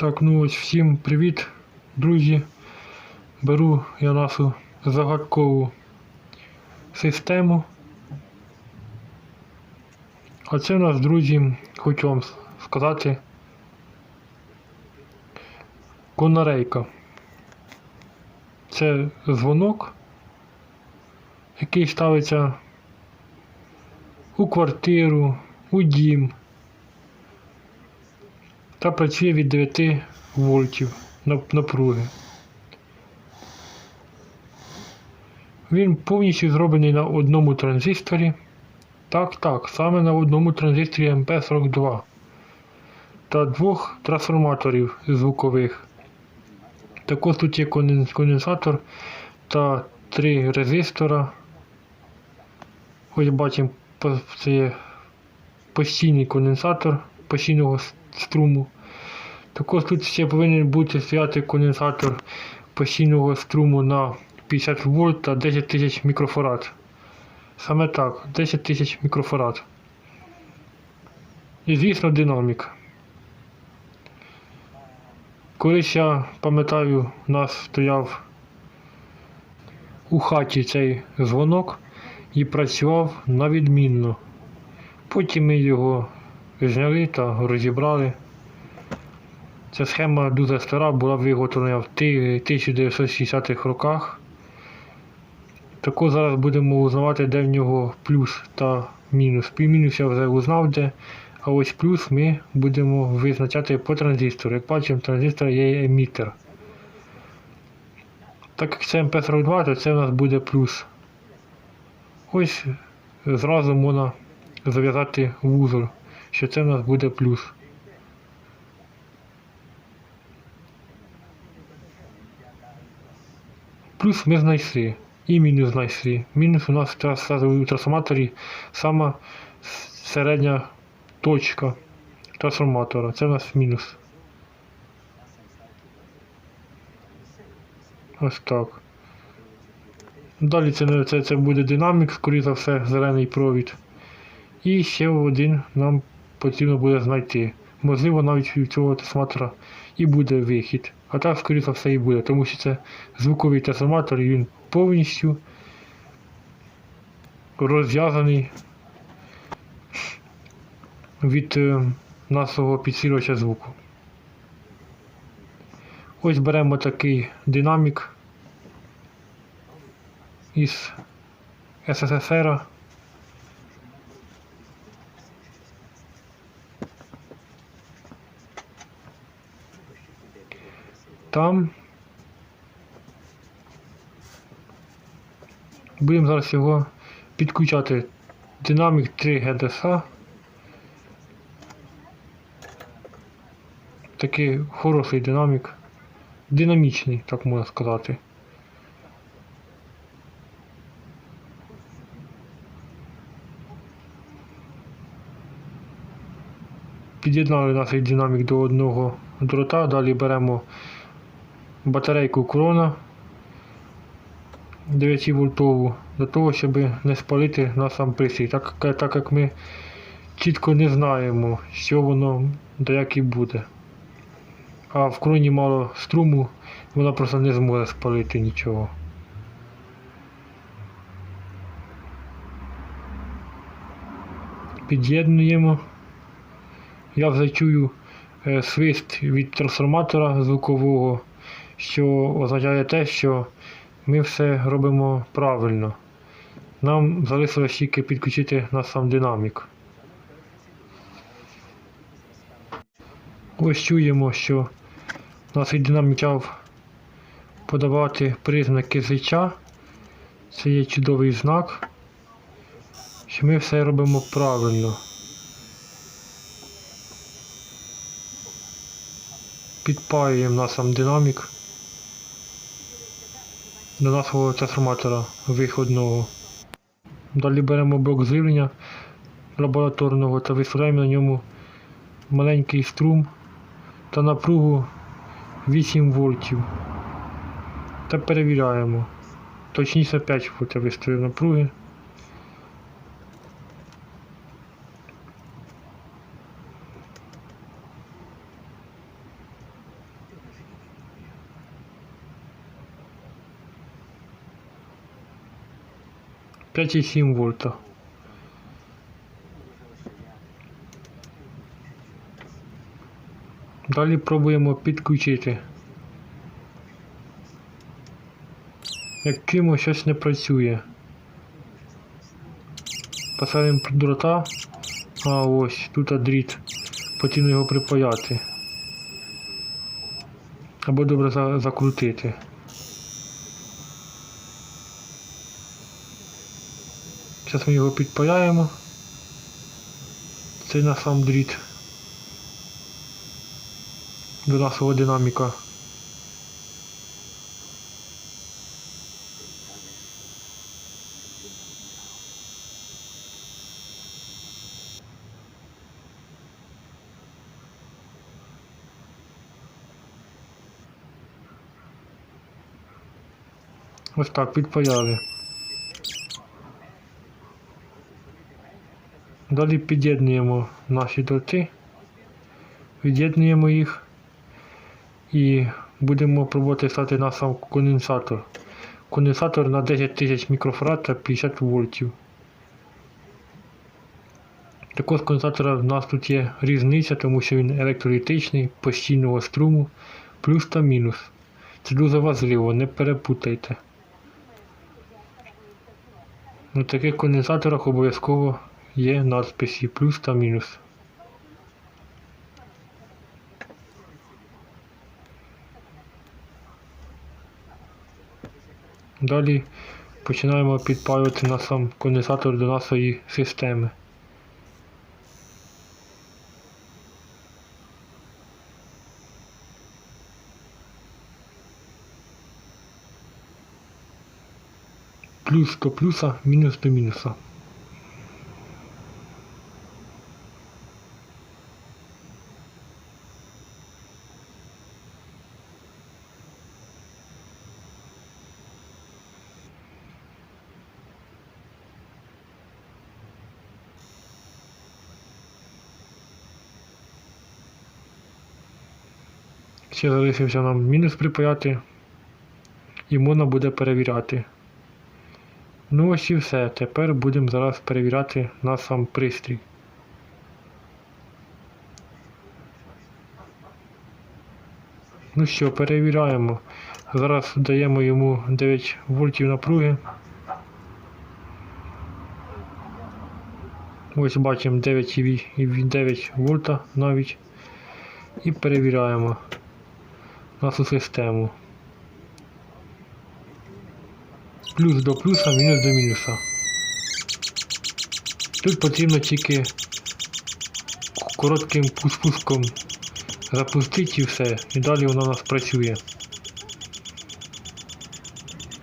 Так, ну ось всім привіт, друзі. Беру я нашу загадкову систему. А це у нас, друзі, хочу вам сказати конарейка. Це дзвонок, який ставиться у квартиру, у дім та працює від 9 вольтів напруги. Він повністю зроблений на одному транзисторі. Так, так, саме на одному транзисторі MP42 та двох трансформаторів звукових. Також тут є конденсатор та три резистора. Ось бачимо, це є постійний конденсатор постійного струму. Також тут ще повинен бути стояти конденсатор постійного струму на 50 вольт та 10 тисяч мікрофарад. Саме так, 10 тисяч мікрофарад. І звісно динамік. Колись я пам'ятаю, у нас стояв у хаті цей дзвонок і працював на відмінно. Потім ми його зняли та розібрали. Ця схема дуже стара, була виготовлена в 1960-х роках. Також зараз будемо узнавати, де в нього плюс та мінус. Мінус я вже узнав де, а ось плюс ми будемо визначати по транзистору. Як бачимо, транзистор є емітер. Так як це MP42, то це у нас буде плюс. Ось зразу можна зав'язати вузол, що це у нас буде плюс. Плюс ми знайшли. І мінус знайшли. Мінус у нас у трансформаторі сама середня точка трансформатора. Це у нас мінус. Ось так. Далі це, це, це буде динамік, скоріше за все, зелений провід. І ще один нам потрібно буде знайти. Можливо, навіть від цього трансформатора і буде вихід. А так, скоріше за все, і буде, тому що це звуковий трансформатор, і він повністю розв'язаний від е, нашого підсилювача звуку. Ось беремо такий динамік із СССР. Там будемо зараз його підключати. Динамік 3 GDSA. Такий хороший динамік. Динамічний, так можна сказати. Під'єднали наш динамік до одного дрота, далі беремо батарейку крона 9 вольтову для того, щоб не спалити на сам пристрій, так, так як ми чітко не знаємо, що воно до як і буде. А в кроні мало струму, вона просто не зможе спалити нічого. Під'єднуємо. Я вже чую е, свист від трансформатора звукового, що означає те, що ми все робимо правильно. Нам залишилось тільки підключити на сам динамік. Ось чуємо, що наш динамік почав подавати признаки зича. Це є чудовий знак, що ми все робимо правильно. Підпаюємо на сам динамік до нашого трансформатора виходного. Далі беремо блок живлення лабораторного та виставляємо на ньому маленький струм та напругу 8 вольтів. Та перевіряємо. Точніше 5 вольтів виставив напруги. 5,7 вольта. Далі пробуємо підключити. Як чимо щось не працює. Поставимо дрота. А ось тут дріт. Потрібно його припаяти. Або добре закрутити. Зараз ми його підпаяємо. Це на сам дріт. До нашого динаміка. Ось так підпаяли. Далі під'єднуємо наші дроти, від'єднуємо їх і будемо пробувати стати на сам конденсатор. Конденсатор на 10 тисяч мікрофарад та 50 вольтів. Також конденсатора в нас тут є різниця, тому що він електролітичний, постійного струму, плюс та мінус. Це дуже важливо, не перепутайте. На таких конденсаторах обов'язково є надписи плюс та мінус. Далі починаємо підпаювати на сам конденсатор до нашої системи. Плюс до плюса, мінус до мінуса. Ще залишився нам мінус припаяти і можна буде перевіряти. Ну ось і все. Тепер будемо зараз перевіряти на сам пристрій. Ну що, перевіряємо. Зараз даємо йому 9 вольтів напруги. Ось бачимо 9,9 вольта навіть. І перевіряємо нашу систему. Плюс до плюса, мінус до мінуса. Тут потрібно тільки коротким спуском запустити і все, і далі воно у нас працює.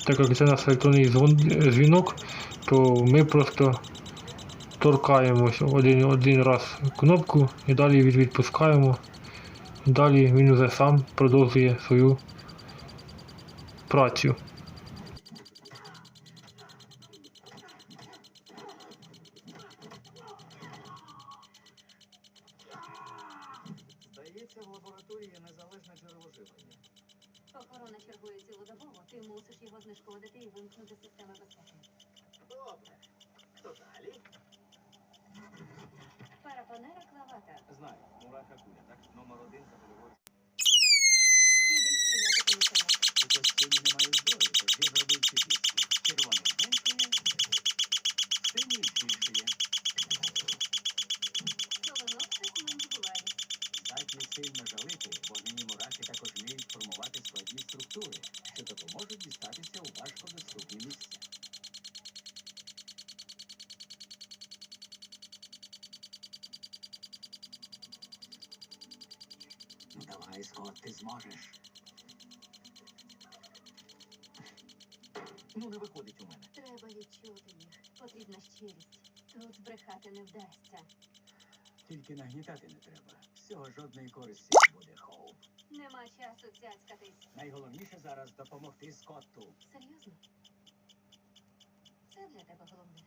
Так як це у нас електронний дзвінок, то ми просто торкаємось один, один раз кнопку і далі відпускаємо. Далі він вже сам продовжує свою працю. Здається, в лабораторії є незалежне джерело живлення. Охорона чергує цілодобово, ти мусиш його знешкодити і вимкнути системи безпеки. Добре. Хто далі? Парапанера клавата. Знаю, мураха куля, так? Номер один за польовою. Іди стріляти по мішенях. У костюмі немає зброї, тоді зробив чіпівку. Червоний зменшує, синій збільшує. Соленоцис мандібуларі. Здатні сильно жалити, вогняні мурахи також вміють формувати складні структури, що допоможуть дістатися у важкодоступні місця. Ну, не виходить у мене. Треба відчути їх. Потрібна щирість. Тут брехати не вдасться. Тільки нагнітати не треба. З цього жодної користі не буде, Хоуп. Нема часу цяцькатись. Найголовніше зараз допомогти Скотту. Серйозно? Це для тебе головне.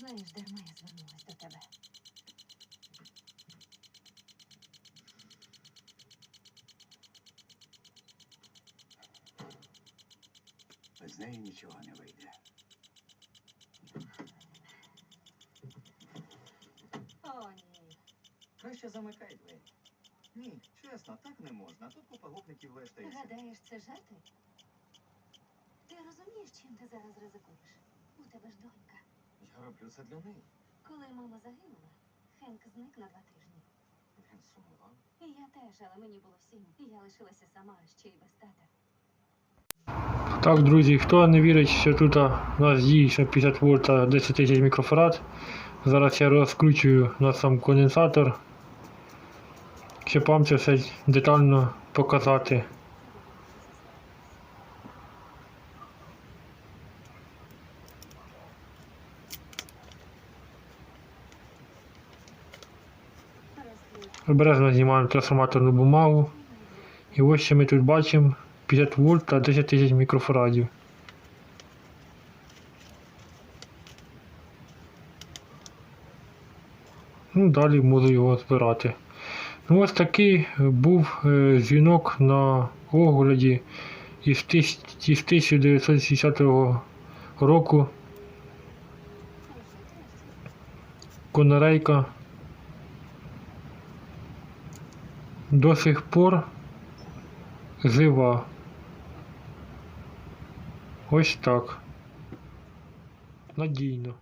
Знаєш, дарма я звернулась до тебе. Без неї нічого не вийде. О, ні. Краще замикай двері. Ні, чесно, так не можна. Тут купа гопників вештається. Гадаєш, це жарти? Ти розумієш, чим ти зараз ризикуєш? У тебе ж донька. Роблю це для неї. Коли мама загинула, Хенк зник на два тижні. Він сумував. І я теж, але мені було сім. І я лишилася сама, ще й без тата. Так, друзі, хто не вірить, що тут у нас дійсно 50 вольт 10 тисяч мікрофарад. Зараз я розкручую на сам конденсатор, щоб вам це все детально показати. Обережно знімаємо трансформаторну бумагу. І ось що ми тут бачимо 50 вольт та 10 тисяч мікрофарадів. Ну, далі можу його збирати. Ну, ось такий був е, дзвінок на огляді із, тис- із 1960 року. Конорейка. До сих пор жива. Ось так. Надійно.